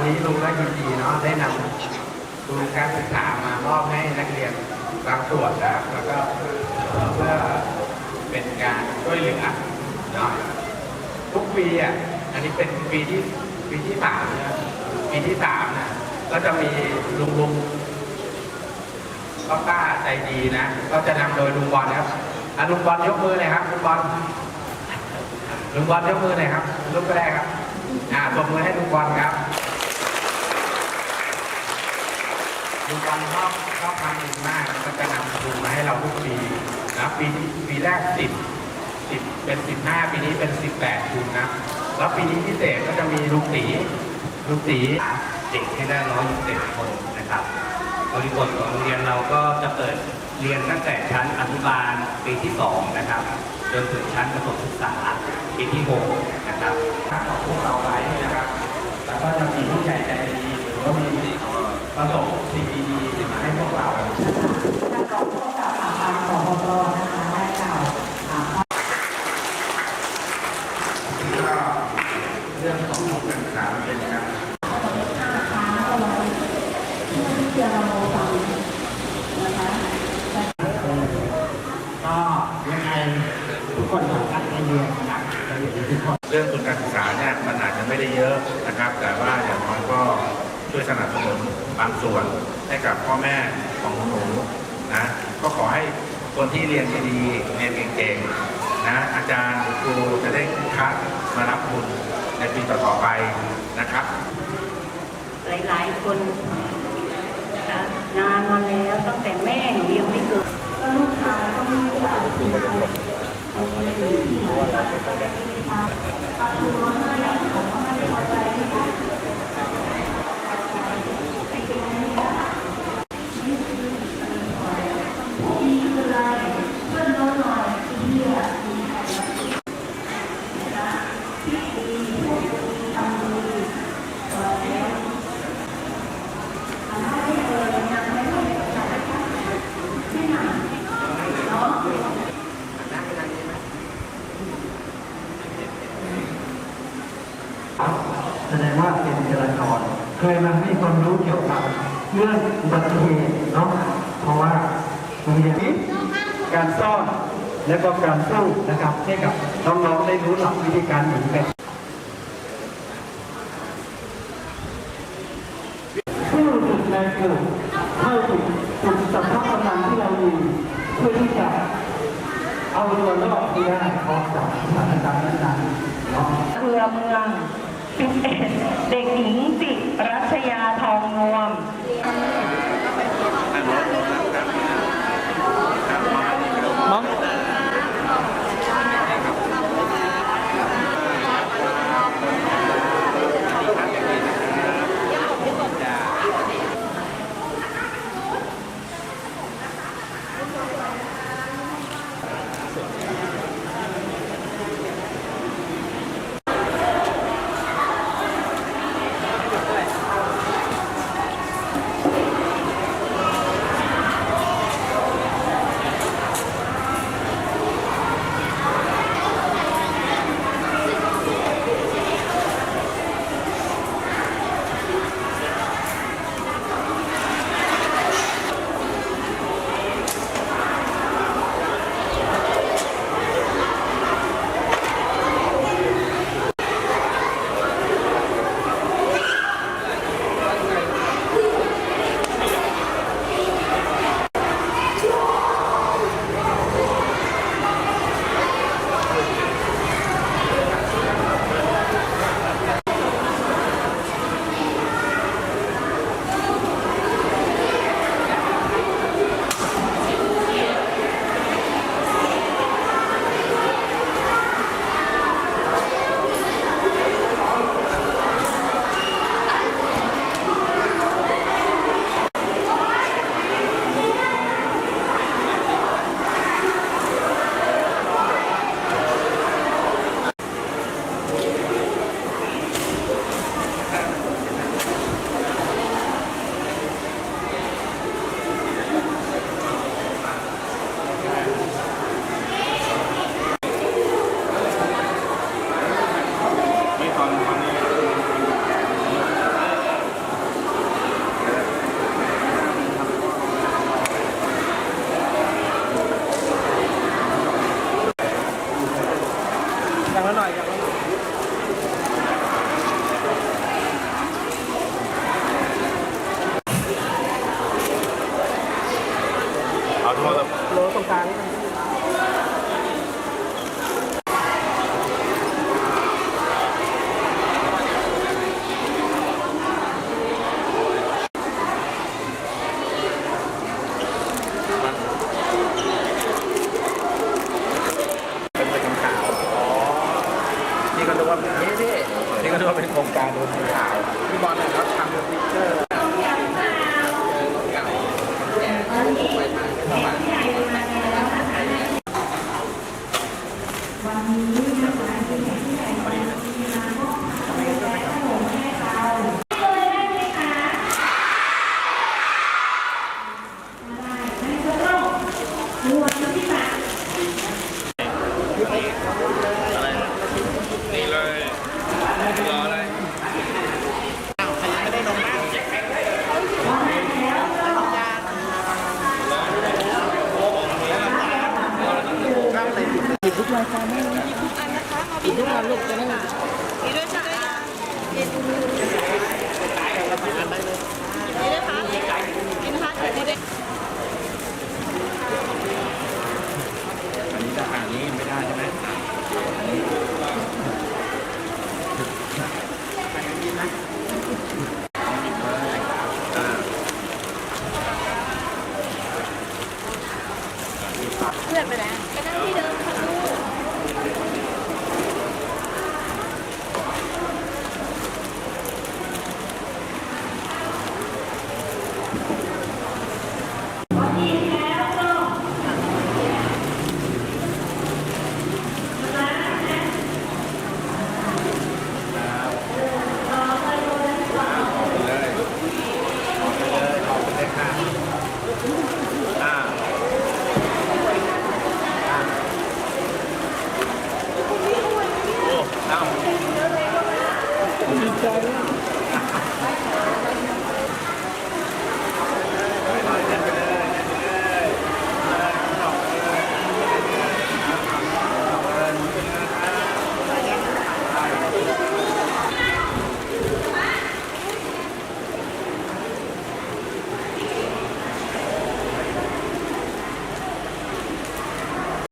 วันนี้ลุงก็ยินดีเนาะได้นำทุนการศึกษามามอบให้นักเรียนบางส่วนนะครับแล้วก็เพื่อเป็นการช่วยเหลือเนาะทุกปีอะอันนี้เป็นปีที่ปีที่สามนะปีที่สามนะก็จะมีลุงลุงป้าป้าใจดีนะ ก็จะนำโดยลุงบอลครับอะลุงบอลยกมือเลยครับลุงบอลลุงบอลยกมือหน่อยครับลุกก็ได้ครับอ่าปรบมือให้ลุงบอลครับ ลุงบอลชอบชอบทำบุญมากก็จะนำทุนมาให้เราทุกปีนะปีปีแรกสิบสิบเป็นสิบห้าปีนี้เป็นสิบแปดทุนนะแล้วปีนี้พิเศษก็จะมีลุงตีลุงตีเด็กให้ได้ร้อยสิบคนนะครับบริบทของโรงเรียนเราก็จะเปิดเรียนตั้งแต่ชั้นอนุบาลปีที่สองนะครับจนถึงชั้นประถมศึกษาปีที่หกนะครับของพวกเราไว้นะครับแล้วก็จะมีผู้ใหญ่ใจดีหรือว่ามีประสบสิ่งดีๆมาให้พวกเรา ท่านรองผู้กำกับการสพปนะคะได้กล่าวอ่า ก็เรื่องของการศึกษาเป็นนะครับเชียร์เราฟังนะคะก็ยังไงทุกคนต้องตั้งใจเรียนนะครับเรื่องทุนการศึกษาเนี่ยมันอาจจะไม่ได้เยอะนะครับ แต่ว่าอย่างน้อยก็ช่วยสนับสนุนบางส่วนให้กับพ่อแม่ของหนูนะก็ขอให้คนที่เรียนดีๆเรียนเก่งๆ นะอาจารย์ครูจะได้คัดมารับทุนในปีต่อๆไปนะครับ หลายๆ คนนะคะนานมาแล้วตั้งแต่แม่หนูยังไม่เกิดก็ลูกชายก็ไม่ได้เอาไปเอา แสดงว่าเป็นจราจรเคยมาให้ความรู้เกี่ยวกับเรื่องอุบัติเหตุเนาะเพราะว่าโรงเรียนนี้การซ่อนและก็การสู้นะครับให้กับน้องๆได้รู้หลักวิธีการหนีแบบสู้สุดแรงเกิดเข้าถึงจุดสัมผัสกำลังที่เรามีเพื่อที่จะเอาตัวรอดที่ได้ออกจากสถานการณ์นั้นๆเนาะเรือเมือง11 เด็กหญิง อย่างละหน่อยอย่างละห ว่านี่พี่นี่ก็ถืว่าเป็นโครงการดูข่าวพี่บอลเนี่ยเขาทำเป็นฟิกเจอร์วันนี้นะคะ อีกทุกวันลูกจะได้